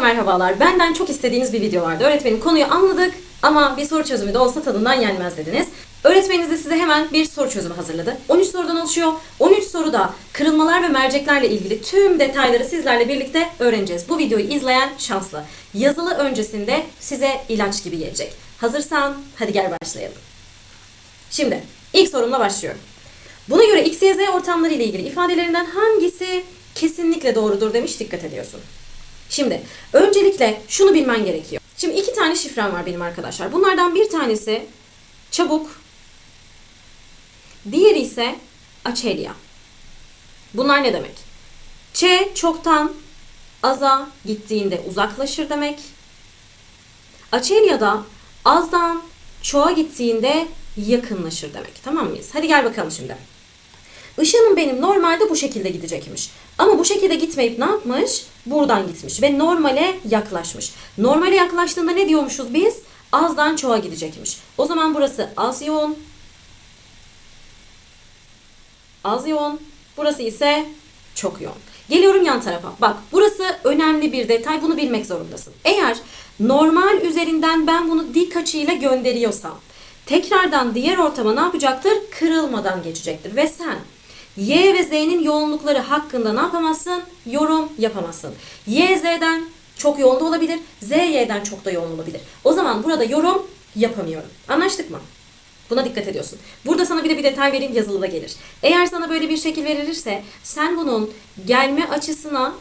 Merhabalar. Benden çok istediğiniz bir video vardı. Öğretmenim konuyu anladık ama bir soru çözümü de olsa tadından yenmez dediniz. Öğretmeniniz de size hemen bir soru çözümü hazırladı. 13 sorudan oluşuyor. 13 soruda kırılmalar ve merceklerle ilgili tüm detayları sizlerle birlikte öğreneceğiz. Bu videoyu izleyen şanslı. Yazılı öncesinde size ilaç gibi gelecek. Hazırsan hadi gel başlayalım. Şimdi ilk sorumla başlıyorum. Buna göre X, Y, Z ortamları ile ilgili ifadelerinden hangisi kesinlikle doğrudur demiş dikkat ediyorsun. Şimdi öncelikle şunu bilmen gerekiyor. Şimdi iki tane şifrem var benim arkadaşlar. Bunlardan bir tanesi çabuk, diğeri ise açelya. Bunlar ne demek? Ç çoktan aza gittiğinde uzaklaşır demek. Açelya da azdan çoğa gittiğinde yakınlaşır demek. Tamam mıyız? Hadi gel bakalım şimdi. Işığım benim normalde bu şekilde gidecekmiş. Ama bu şekilde gitmeyip ne yapmış? Buradan gitmiş ve normale yaklaşmış. Normale yaklaştığında ne diyormuşuz biz? Azdan çoğa gidecekmiş. O zaman burası az yoğun. Az yoğun. Burası ise çok yoğun. Geliyorum yan tarafa. Bak burası önemli bir detay. Bunu bilmek zorundasın. Eğer normal üzerinden ben bunu dik açıyla gönderiyorsam tekrardan diğer ortama ne yapacaktır? Kırılmadan geçecektir. Ve sen Y ve Z'nin yoğunlukları hakkında ne yapamazsın? Yorum yapamazsın. Y Z'den çok yoğun da olabilir. Z Y'den çok da yoğun olabilir. O zaman burada yorum yapamıyorum. Anlaştık mı? Buna dikkat ediyorsun. Burada sana bir de bir detay vereyim yazılı da gelir. Eğer sana böyle bir şekil verilirse sen bunun gelme açısına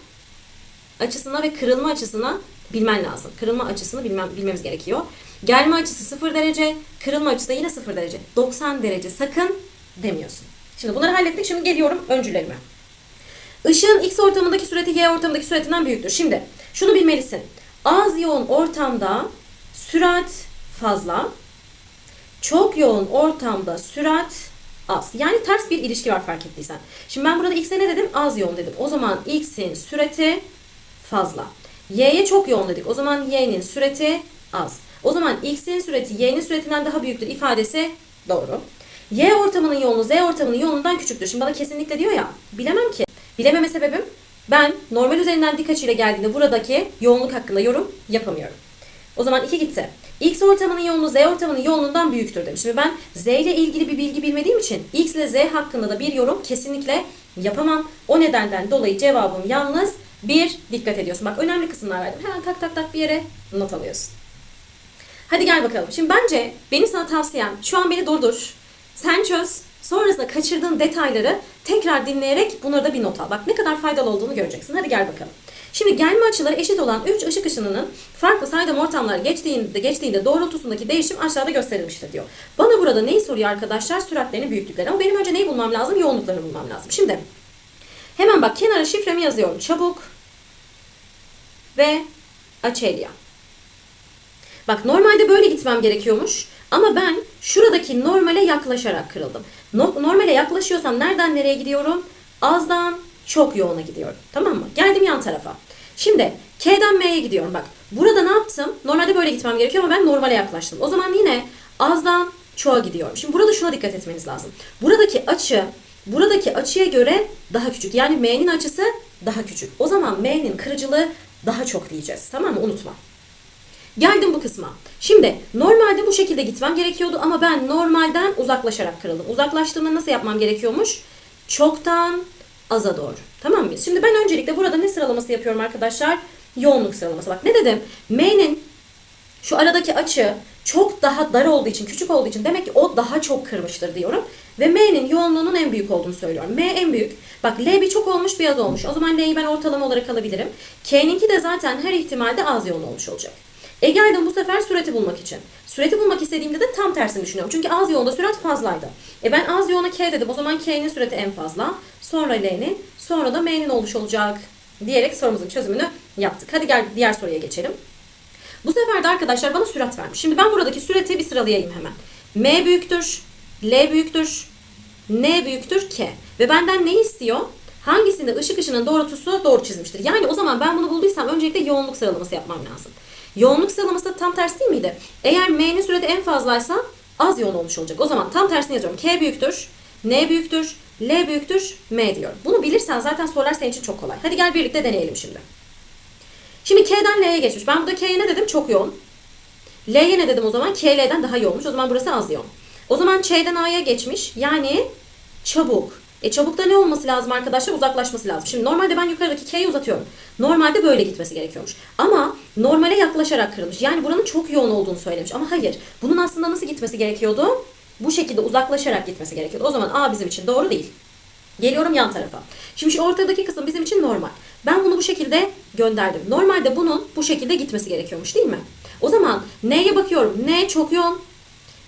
açısına ve kırılma açısına bilmen lazım. Kırılma açısını bilmem, bilmemiz gerekiyor. Gelme açısı 0 derece, kırılma açısı da yine 0 derece. 90 derece sakın demiyorsun. Şimdi bunları hallettik. Şimdi geliyorum öncülerime. Işığın X ortamındaki süreti Y ortamındaki süretinden büyüktür. Şimdi şunu bilmelisin. Az yoğun ortamda sürat fazla. Çok yoğun ortamda sürat az. Yani ters bir ilişki var fark ettiysen. Şimdi ben burada X'e ne dedim? Az yoğun dedim. O zaman X'in süreti fazla. Y'ye çok yoğun dedik. O zaman Y'nin süreti az. O zaman X'in süreti Y'nin süretinden daha büyüktür ifadesi doğru. Y ortamının yoğunluğu Z ortamının yoğunluğundan küçüktür. Şimdi bana kesinlikle diyor ya. Bilemem ki. Bilememe sebebim ben normal üzerinden dik açıyla geldiğinde buradaki yoğunluk hakkında yorum yapamıyorum. O zaman 2 gitse. X ortamının yoğunluğu Z ortamının yoğunluğundan büyüktür demiş. Şimdi ben Z ile ilgili bir bilgi bilmediğim için X ile Z hakkında da bir yorum kesinlikle yapamam. O nedenden dolayı cevabım yalnız bir dikkat ediyorsun. Bak önemli kısımlar verdim. Hemen tak tak tak bir yere not alıyorsun. Hadi gel bakalım. Şimdi bence benim sana tavsiyem şu an beni durdur. Sen çöz. Sonrasında kaçırdığın detayları tekrar dinleyerek bunları da bir not al. Bak ne kadar faydalı olduğunu göreceksin. Hadi gel bakalım. Şimdi gelme açıları eşit olan 3 ışık ışınının farklı saydam ortamlar geçtiğinde, geçtiğinde doğrultusundaki değişim aşağıda gösterilmiştir diyor. Bana burada neyi soruyor arkadaşlar? Süratlerini, büyüklüklerini. Ama benim önce neyi bulmam lazım? Yoğunluklarını bulmam lazım. Şimdi hemen bak kenara şifremi yazıyorum. Çabuk ve açelya. Bak normalde böyle gitmem gerekiyormuş. Ama ben şuradaki normale yaklaşarak kırıldım. No- normale yaklaşıyorsam nereden nereye gidiyorum? Azdan çok yoğuna gidiyorum. Tamam mı? Geldim yan tarafa. Şimdi K'den M'ye gidiyorum. Bak burada ne yaptım? Normalde böyle gitmem gerekiyor ama ben normale yaklaştım. O zaman yine azdan çoğa gidiyorum. Şimdi burada şuna dikkat etmeniz lazım. Buradaki açı buradaki açıya göre daha küçük. Yani M'nin açısı daha küçük. O zaman M'nin kırıcılığı daha çok diyeceğiz. Tamam mı? Unutma. Geldim bu kısma. Şimdi normalde bu şekilde gitmem gerekiyordu ama ben normalden uzaklaşarak kırıldım. Uzaklaştığımda nasıl yapmam gerekiyormuş? Çoktan aza doğru. Tamam mıyız? Şimdi ben öncelikle burada ne sıralaması yapıyorum arkadaşlar? Yoğunluk sıralaması. Bak ne dedim? M'nin şu aradaki açı çok daha dar olduğu için, küçük olduğu için demek ki o daha çok kırmıştır diyorum. Ve M'nin yoğunluğunun en büyük olduğunu söylüyorum. M en büyük. Bak L bir çok olmuş, bir az olmuş. O zaman L'yi ben ortalama olarak alabilirim. K'ninki de zaten her ihtimalde az yoğun olmuş olacak. E geldim bu sefer süreti bulmak için. Süreti bulmak istediğimde de tam tersini düşünüyorum. Çünkü az yoğunda sürat fazlaydı. E ben az yoğuna K dedim. O zaman K'nin süreti en fazla. Sonra L'nin. Sonra da M'nin olmuş olacak. Diyerek sorumuzun çözümünü yaptık. Hadi gel diğer soruya geçelim. Bu sefer de arkadaşlar bana sürat vermiş. Şimdi ben buradaki süreti bir sıralayayım hemen. M büyüktür. L büyüktür. N büyüktür K. Ve benden ne istiyor? Hangisinde ışık ışının doğrultusu doğru çizmiştir? Yani o zaman ben bunu bulduysam öncelikle yoğunluk sıralaması yapmam lazım. Yoğunluk sıralaması da tam tersi değil miydi? Eğer M'nin süreti en fazlaysa az yoğun olmuş olacak. O zaman tam tersini yazıyorum. K büyüktür, N büyüktür, L büyüktür, M diyorum. Bunu bilirsen zaten sorular senin için çok kolay. Hadi gel birlikte deneyelim şimdi. Şimdi K'den L'ye geçmiş. Ben burada K'ye ne dedim? Çok yoğun. L'ye ne dedim o zaman? KL'den daha yoğunmuş. O zaman burası az yoğun. O zaman Ç'den A'ya geçmiş. Yani çabuk. E çabukta ne olması lazım arkadaşlar? Uzaklaşması lazım. Şimdi normalde ben yukarıdaki K'yi uzatıyorum. Normalde böyle gitmesi gerekiyormuş. Ama normale yaklaşarak kırılmış. Yani buranın çok yoğun olduğunu söylemiş. Ama hayır. Bunun aslında nasıl gitmesi gerekiyordu? Bu şekilde uzaklaşarak gitmesi gerekiyordu. O zaman A bizim için doğru değil. Geliyorum yan tarafa. Şimdi şu ortadaki kısım bizim için normal. Ben bunu bu şekilde gönderdim. Normalde bunun bu şekilde gitmesi gerekiyormuş değil mi? O zaman N'ye bakıyorum. N çok yoğun.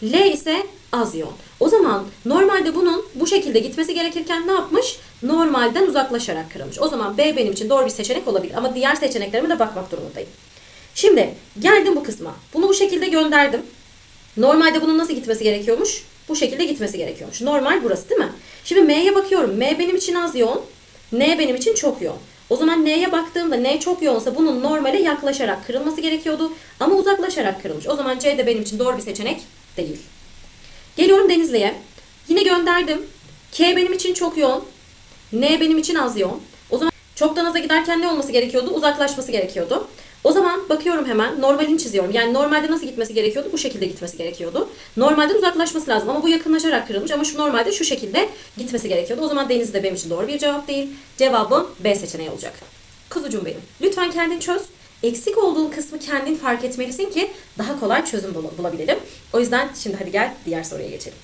L ise az yoğun. O zaman normalde bunun bu şekilde gitmesi gerekirken ne yapmış? Normalden uzaklaşarak kırılmış. O zaman B benim için doğru bir seçenek olabilir. Ama diğer seçeneklerime de bakmak durumundayım. Şimdi geldim bu kısma. Bunu bu şekilde gönderdim. Normalde bunun nasıl gitmesi gerekiyormuş? Bu şekilde gitmesi gerekiyormuş. Normal burası değil mi? Şimdi M'ye bakıyorum. M benim için az yoğun. N benim için çok yoğun. O zaman N'ye baktığımda N çok yoğunsa bunun normale yaklaşarak kırılması gerekiyordu. Ama uzaklaşarak kırılmış. O zaman C de benim için doğru bir seçenek değil. Geliyorum Denizli'ye. Yine gönderdim. K benim için çok yoğun. N benim için az yoğun. O zaman çoktan aza giderken ne olması gerekiyordu? Uzaklaşması gerekiyordu. O zaman bakıyorum hemen normalini çiziyorum. Yani normalde nasıl gitmesi gerekiyordu? Bu şekilde gitmesi gerekiyordu. Normalden uzaklaşması lazım ama bu yakınlaşarak kırılmış ama şu normalde şu şekilde gitmesi gerekiyordu. O zaman Denizli de benim için doğru bir cevap değil. Cevabım B seçeneği olacak. Kuzucuğum benim. Lütfen kendin çöz. Eksik olduğun kısmı kendin fark etmelisin ki daha kolay çözüm bul- bulabilelim. O yüzden şimdi hadi gel diğer soruya geçelim.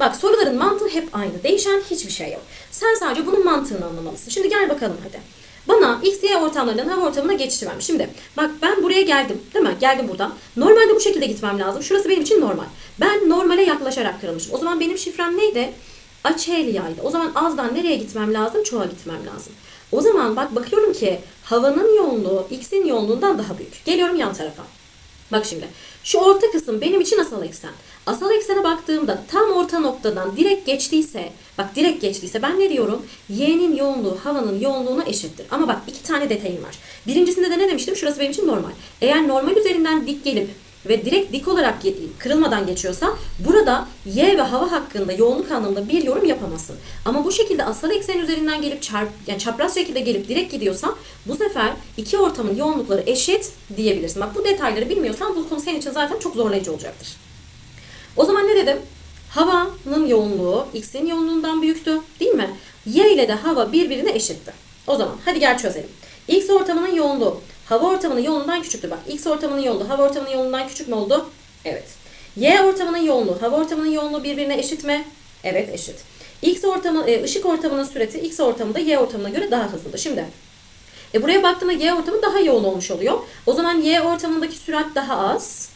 Bak soruların mantığı hep aynı. Değişen hiçbir şey yok. Sen sadece bunun mantığını anlamalısın. Şimdi gel bakalım hadi. Bana X, Y ortamlarından hava ortamına geçişi vermiş. Şimdi bak ben buraya geldim değil mi? Geldim buradan. Normalde bu şekilde gitmem lazım. Şurası benim için normal. Ben normale yaklaşarak kırılmışım. O zaman benim şifrem neydi? Açelya'ydı. O zaman azdan nereye gitmem lazım? Çoğa gitmem lazım. O zaman bak bakıyorum ki havanın yoğunluğu X'in yoğunluğundan daha büyük. Geliyorum yan tarafa. Bak şimdi. Şu orta kısım benim için asal eksen. Asal eksene baktığımda tam orta noktadan direkt geçtiyse, bak direkt geçtiyse ben ne diyorum? Y'nin yoğunluğu havanın yoğunluğuna eşittir. Ama bak iki tane detayım var. Birincisinde de ne demiştim? Şurası benim için normal. Eğer normal üzerinden dik gelip ve direkt dik olarak kırılmadan geçiyorsa burada Y ve hava hakkında yoğunluk anlamında bir yorum yapamazsın. Ama bu şekilde asal eksen üzerinden gelip çarp, yani çapraz şekilde gelip direkt gidiyorsa bu sefer iki ortamın yoğunlukları eşit diyebilirsin. Bak bu detayları bilmiyorsan bu konu senin için zaten çok zorlayıcı olacaktır. O zaman ne dedim? Havanın yoğunluğu X'in yoğunluğundan büyüktü değil mi? Y ile de hava birbirine eşitti. O zaman hadi gel çözelim. X ortamının yoğunluğu hava ortamının yoğunluğundan küçüktü bak. X ortamının yoğunluğu hava ortamının yoğunluğundan küçük mü oldu? Evet. Y ortamının yoğunluğu hava ortamının yoğunluğu birbirine eşit mi? Evet eşit. X ortamı, e, ışık ortamının süreti X ortamında Y ortamına göre daha hızlıdır. Şimdi e buraya baktığında Y ortamı daha yoğun olmuş oluyor. O zaman Y ortamındaki sürat daha az.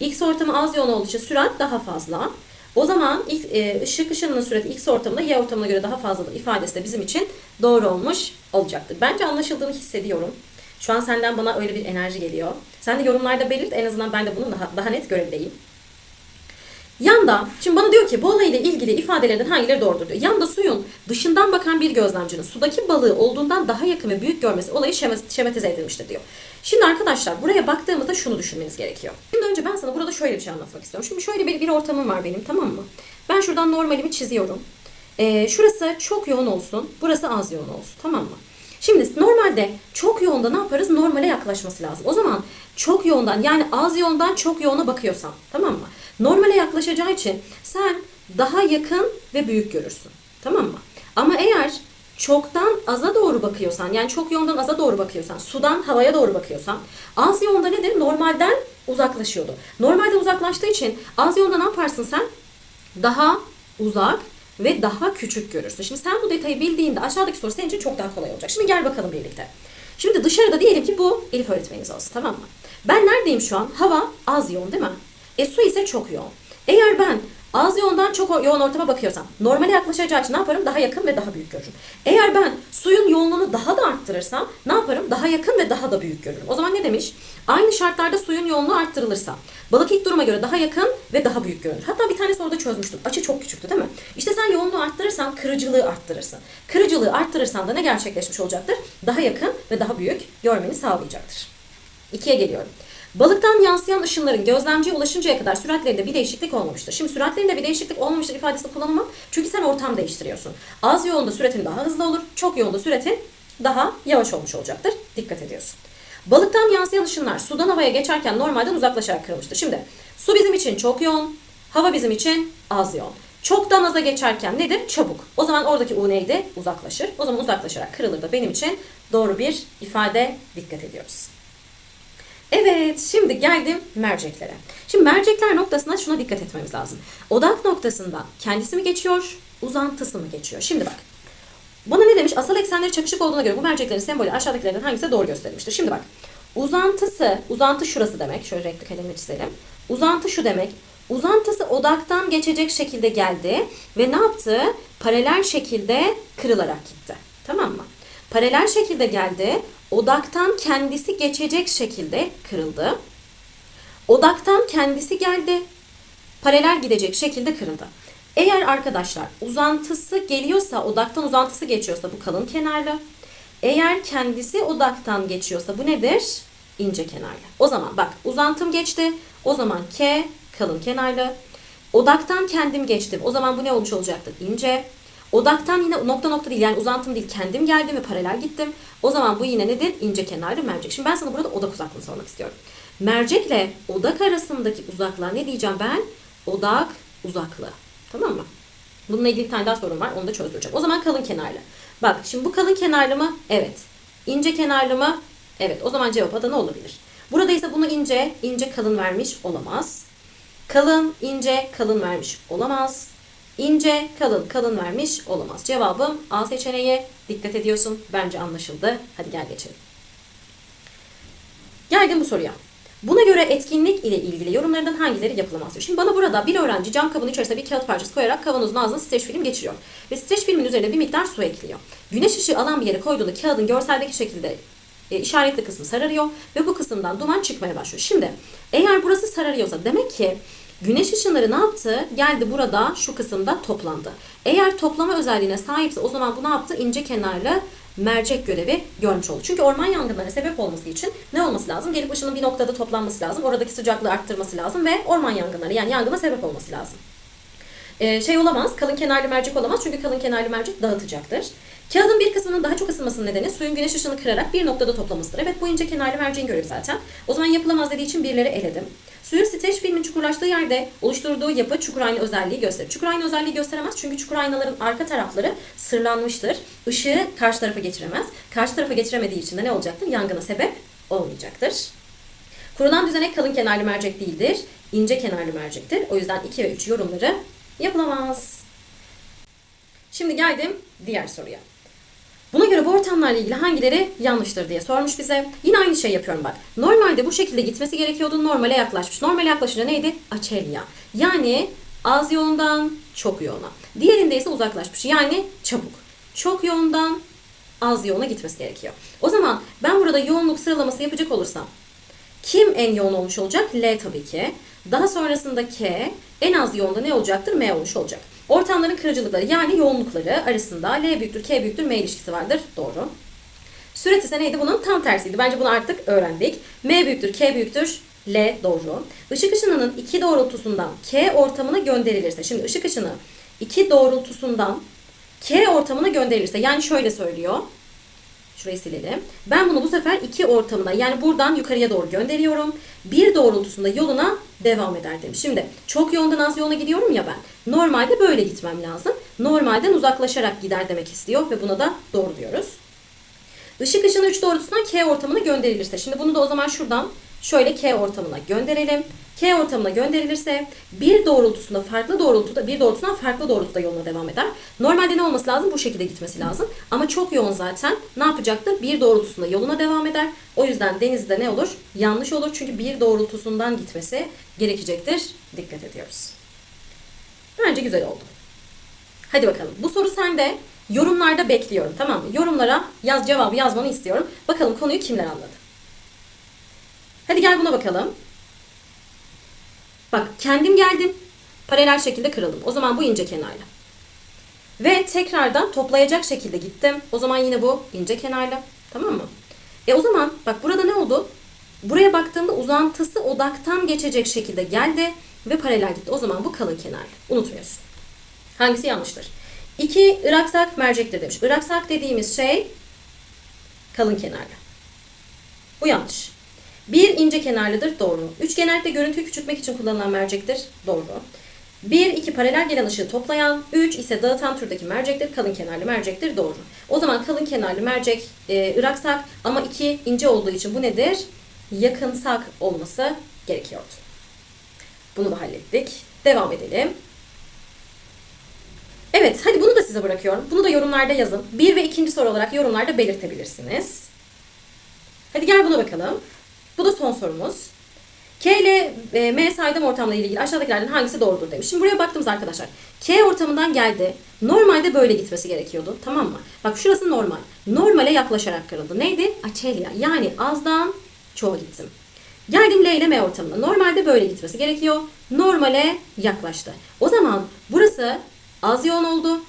X ortamı az yoğun olduğu için sürat daha fazla. O zaman e, ışık ışınının süreti X ortamında Y ortamına göre daha fazladır ifadesi de bizim için doğru olmuş olacaktır. Bence anlaşıldığını hissediyorum. Şu an senden bana öyle bir enerji geliyor. Sen de yorumlarda belirt en azından ben de bunu daha, daha net görebileyim. Yanda, şimdi bana diyor ki bu olayla ilgili ifadelerden hangileri doğrudur diyor. Yanda suyun dışından bakan bir gözlemcinin sudaki balığı olduğundan daha yakın ve büyük görmesi olayı şema- şematize edilmiştir diyor. Şimdi arkadaşlar buraya baktığımızda şunu düşünmeniz gerekiyor. Şimdi önce ben sana burada şöyle bir şey anlatmak istiyorum. Şimdi şöyle bir, bir ortamım var benim tamam mı? Ben şuradan normalimi çiziyorum. Ee, şurası çok yoğun olsun, burası az yoğun olsun tamam mı? Şimdi normalde çok yoğunda ne yaparız? Normale yaklaşması lazım. O zaman çok yoğundan yani az yoğundan çok yoğuna bakıyorsan tamam mı? Normale yaklaşacağı için sen daha yakın ve büyük görürsün. Tamam mı? Ama eğer çoktan aza doğru bakıyorsan yani çok yoğundan aza doğru bakıyorsan sudan havaya doğru bakıyorsan az yoğunda nedir? Normalden uzaklaşıyordu. Normalde uzaklaştığı için az yoğunda ne yaparsın sen? Daha uzak ve daha küçük görürsün. Şimdi sen bu detayı bildiğinde aşağıdaki soru senin için çok daha kolay olacak. Şimdi gel bakalım birlikte. Şimdi dışarıda diyelim ki bu Elif öğretmeniniz olsun tamam mı? Ben neredeyim şu an? Hava az yoğun değil mi? E su ise çok yoğun. Eğer ben az yoğundan çok yoğun ortama bakıyorsam normale yaklaşacağı için ne yaparım? Daha yakın ve daha büyük görürüm. Eğer ben suyun yoğunluğunu daha da arttırırsam ne yaparım? Daha yakın ve daha da büyük görürüm. O zaman ne demiş? Aynı şartlarda suyun yoğunluğu arttırılırsa balık ilk duruma göre daha yakın ve daha büyük görünür. Hatta bir tane soruda çözmüştüm. Açı çok küçüktü değil mi? İşte sen yoğunluğu arttırırsan kırıcılığı arttırırsın. Kırıcılığı arttırırsan da ne gerçekleşmiş olacaktır? Daha yakın ve daha büyük görmeni sağlayacaktır. İkiye geliyorum. Balıktan yansıyan ışınların gözlemciye ulaşıncaya kadar süratlerinde bir değişiklik olmamıştır. Şimdi süratlerinde bir değişiklik olmamıştır ifadesi kullanılmam. Çünkü sen ortam değiştiriyorsun. Az yoğunda süretin daha hızlı olur, çok yoğunda süretin daha yavaş olmuş olacaktır. Dikkat ediyorsun. Balıktan yansıyan ışınlar sudan havaya geçerken normalden uzaklaşarak kırılmıştır. Şimdi su bizim için çok yoğun, hava bizim için az yoğun. Çoktan aza geçerken nedir? Çabuk. O zaman oradaki U neydi? Uzaklaşır. O zaman uzaklaşarak kırılır da benim için doğru bir ifade dikkat ediyoruz. Evet, şimdi geldim merceklere. Şimdi mercekler noktasına şuna dikkat etmemiz lazım. Odak noktasından kendisi mi geçiyor, uzantısı mı geçiyor? Şimdi bak. Bana ne demiş? Asal eksenleri çakışık olduğuna göre bu merceklerin sembolü aşağıdakilerden hangisi doğru gösterilmiştir? Şimdi bak. Uzantısı, uzantı şurası demek. Şöyle renkli kalemle çizelim. Uzantı şu demek. Uzantısı odaktan geçecek şekilde geldi ve ne yaptı? Paralel şekilde kırılarak gitti. Tamam mı? Paralel şekilde geldi. Odaktan kendisi geçecek şekilde kırıldı. Odaktan kendisi geldi. Paralel gidecek şekilde kırıldı. Eğer arkadaşlar uzantısı geliyorsa, odaktan uzantısı geçiyorsa bu kalın kenarlı. Eğer kendisi odaktan geçiyorsa bu nedir? İnce kenarlı. O zaman bak uzantım geçti. O zaman K kalın kenarlı. Odaktan kendim geçtim. O zaman bu ne olmuş olacaktır? İnce. Odaktan yine nokta nokta değil yani uzantım değil kendim geldim ve paralel gittim. O zaman bu yine nedir? İnce kenarlı mercek. Şimdi ben sana burada odak uzaklığını sormak istiyorum. Mercekle odak arasındaki uzaklığa ne diyeceğim ben? Odak uzaklığı. Tamam mı? Bununla ilgili bir tane daha sorun var. Onu da çözdüreceğim. O zaman kalın kenarlı. Bak şimdi bu kalın kenarlı mı? Evet. İnce kenarlı mı? Evet. O zaman cevap Adana olabilir. Burada ise bunu ince, ince kalın vermiş olamaz. Kalın, ince, kalın vermiş olamaz. İnce, kalın, kalın vermiş olamaz. Cevabım A seçeneği. Dikkat ediyorsun. Bence anlaşıldı. Hadi gel geçelim. Geldim bu soruya. Buna göre etkinlik ile ilgili yorumlarından hangileri yapılamaz diyor. Şimdi bana burada bir öğrenci cam kabın içerisine bir kağıt parçası koyarak kavanozun ağzına streç film geçiriyor. Ve streç filmin üzerine bir miktar su ekliyor. Güneş ışığı alan bir yere koyduğunda kağıdın görseldeki şekilde e, işaretli kısmı sararıyor ve bu kısımdan duman çıkmaya başlıyor. Şimdi eğer burası sararıyorsa demek ki güneş ışınları ne yaptı? Geldi burada şu kısımda toplandı. Eğer toplama özelliğine sahipse o zaman bu ne yaptı? İnce kenarlı mercek görevi görmüş oldu. Çünkü orman yangınlarına sebep olması için ne olması lazım? Gelip ışının bir noktada toplanması lazım. Oradaki sıcaklığı arttırması lazım ve orman yangınları yani yangına sebep olması lazım. Ee, şey olamaz, kalın kenarlı mercek olamaz çünkü kalın kenarlı mercek dağıtacaktır. Kağıdın bir kısmının daha çok ısınmasının nedeni suyun güneş ışını kırarak bir noktada toplamasıdır. Evet bu ince kenarlı merceğin görevi zaten. O zaman yapılamaz dediği için birleri eledim. Suyun streç filmin çukurlaştığı yerde oluşturduğu yapı çukur ayna özelliği gösterir. Çukur ayna özelliği gösteremez çünkü çukur aynaların arka tarafları sırlanmıştır. Işığı karşı tarafa geçiremez. Karşı tarafa geçiremediği için de ne olacaktır? Yangına sebep olmayacaktır. Kurulan düzenek kalın kenarlı mercek değildir. İnce kenarlı mercektir. O yüzden 2 ve 3 yorumları yapılamaz. Şimdi geldim diğer soruya. Buna göre bu ortamlarla ilgili hangileri yanlıştır diye sormuş bize. Yine aynı şey yapıyorum bak. Normalde bu şekilde gitmesi gerekiyordu. Normale yaklaşmış. Normale yaklaşınca neydi? Açelya. Yani az yoğundan çok yoğuna. Diğerinde ise uzaklaşmış. Yani çabuk. Çok yoğundan az yoğuna gitmesi gerekiyor. O zaman ben burada yoğunluk sıralaması yapacak olursam kim en yoğun olmuş olacak? L tabii ki. Daha sonrasında K, en az yoğunda ne olacaktır? M olmuş olacak. Ortamların kırıcılıkları yani yoğunlukları arasında L büyüktür, K büyüktür, M ilişkisi vardır. Doğru. Süret ise neydi? Bunun tam tersiydi. Bence bunu artık öğrendik. M büyüktür, K büyüktür, L doğru. Işık ışınının iki doğrultusundan K ortamına gönderilirse, şimdi ışık ışını iki doğrultusundan K ortamına gönderilirse, yani şöyle söylüyor. Şurayı silelim. Ben bunu bu sefer iki ortamına yani buradan yukarıya doğru gönderiyorum. Bir doğrultusunda yoluna devam eder demiş. Şimdi çok yoğundan az yoğuna gidiyorum ya ben. Normalde böyle gitmem lazım. Normalden uzaklaşarak gider demek istiyor ve buna da doğru diyoruz. Işık ışını 3 doğrultusuna K ortamına gönderilirse. Şimdi bunu da o zaman şuradan şöyle K ortamına gönderelim. K ortamına gönderilirse bir doğrultusunda farklı doğrultuda bir doğrultusundan farklı doğrultuda yoluna devam eder. Normalde ne olması lazım? Bu şekilde gitmesi lazım. Ama çok yoğun zaten ne yapacaktır? Bir doğrultusunda yoluna devam eder. O yüzden denizde ne olur? Yanlış olur. Çünkü bir doğrultusundan gitmesi gerekecektir. Dikkat ediyoruz. Bence güzel oldu. Hadi bakalım. Bu soru sende. Yorumlarda bekliyorum tamam mı? Yorumlara yaz cevabı yazmanı istiyorum. Bakalım konuyu kimler anladı? Hadi gel buna bakalım. Bak kendim geldim. Paralel şekilde kırıldım. O zaman bu ince kenarlı. Ve tekrardan toplayacak şekilde gittim. O zaman yine bu ince kenarlı. Tamam mı? E o zaman bak burada ne oldu? Buraya baktığımda uzantısı odaktan geçecek şekilde geldi ve paralel gitti. O zaman bu kalın kenarlı. Unutmuyorsun. Hangisi yanlıştır? 2. Iraksak mercektir demiş. Iraksak dediğimiz şey kalın kenarlı. Bu yanlış. 1 ince kenarlıdır. Doğru. 3 genellikle görüntüyü küçültmek için kullanılan mercektir. Doğru. 1, 2 paralel gelen ışığı toplayan, 3 ise dağıtan türdeki mercektir. Kalın kenarlı mercektir. Doğru. O zaman kalın kenarlı mercek e, ıraksak ama 2 ince olduğu için bu nedir? Yakınsak olması gerekiyordu. Bunu da hallettik. Devam edelim. Evet, hadi bunu da size bırakıyorum. Bunu da yorumlarda yazın. Bir ve ikinci soru olarak yorumlarda belirtebilirsiniz. Hadi gel buna bakalım. Bu da son sorumuz. K ile e, M saydam ortamla ilgili aşağıdakilerden hangisi doğrudur demiş. Şimdi buraya baktığımız arkadaşlar. K ortamından geldi. Normalde böyle gitmesi gerekiyordu. Tamam mı? Bak şurası normal. Normale yaklaşarak kırıldı. Neydi? Açelya. Yani azdan çoğa gittim. Geldim L ile M ortamına. Normalde böyle gitmesi gerekiyor. Normale yaklaştı. O zaman burası az yoğun oldu.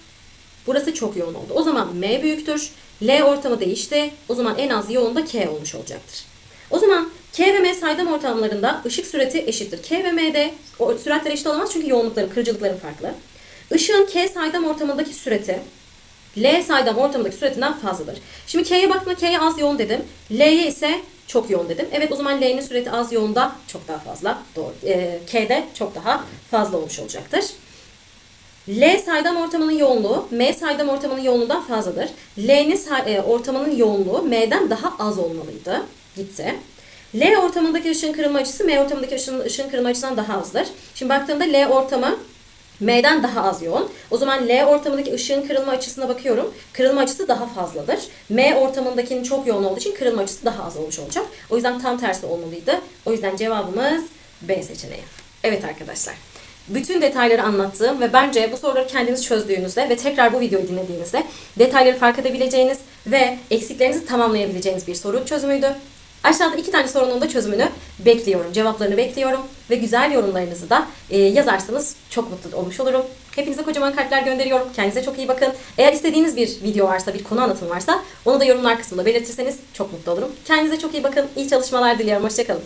Burası çok yoğun oldu. O zaman M büyüktür. L ortamı değişti. O zaman en az yoğun da K olmuş olacaktır. O zaman K ve M saydam ortamlarında ışık sürati eşittir. K ve M'de o süratler eşit olamaz çünkü yoğunlukları, kırıcılıkları farklı. Işığın K saydam ortamındaki sürati L saydam ortamındaki süratinden fazladır. Şimdi K'ye baktığımda K'ye az yoğun dedim. L'ye ise çok yoğun dedim. Evet o zaman L'nin sürati az yoğunda çok daha fazla. Doğru. Ee, K'de çok daha fazla olmuş olacaktır. L saydam ortamının yoğunluğu M saydam ortamının yoğunluğundan fazladır. L'nin e, ortamının yoğunluğu M'den daha az olmalıydı. Gitti. L ortamındaki ışığın kırılma açısı M ortamındaki ışığın, ışığın kırılma açısından daha azdır. Şimdi baktığımda L ortamı M'den daha az yoğun. O zaman L ortamındaki ışığın kırılma açısına bakıyorum. Kırılma açısı daha fazladır. M ortamındakinin çok yoğun olduğu için kırılma açısı daha az olmuş olacak. O yüzden tam tersi olmalıydı. O yüzden cevabımız B seçeneği. Evet arkadaşlar. Bütün detayları anlattığım ve bence bu soruları kendiniz çözdüğünüzde ve tekrar bu videoyu dinlediğinizde detayları fark edebileceğiniz ve eksiklerinizi tamamlayabileceğiniz bir soru çözümüydü. Aşağıda iki tane sorunun da çözümünü bekliyorum. Cevaplarını bekliyorum. Ve güzel yorumlarınızı da e, yazarsanız çok mutlu olmuş olurum. Hepinize kocaman kalpler gönderiyorum. Kendinize çok iyi bakın. Eğer istediğiniz bir video varsa, bir konu anlatım varsa onu da yorumlar kısmında belirtirseniz çok mutlu olurum. Kendinize çok iyi bakın. İyi çalışmalar diliyorum. Hoşçakalın.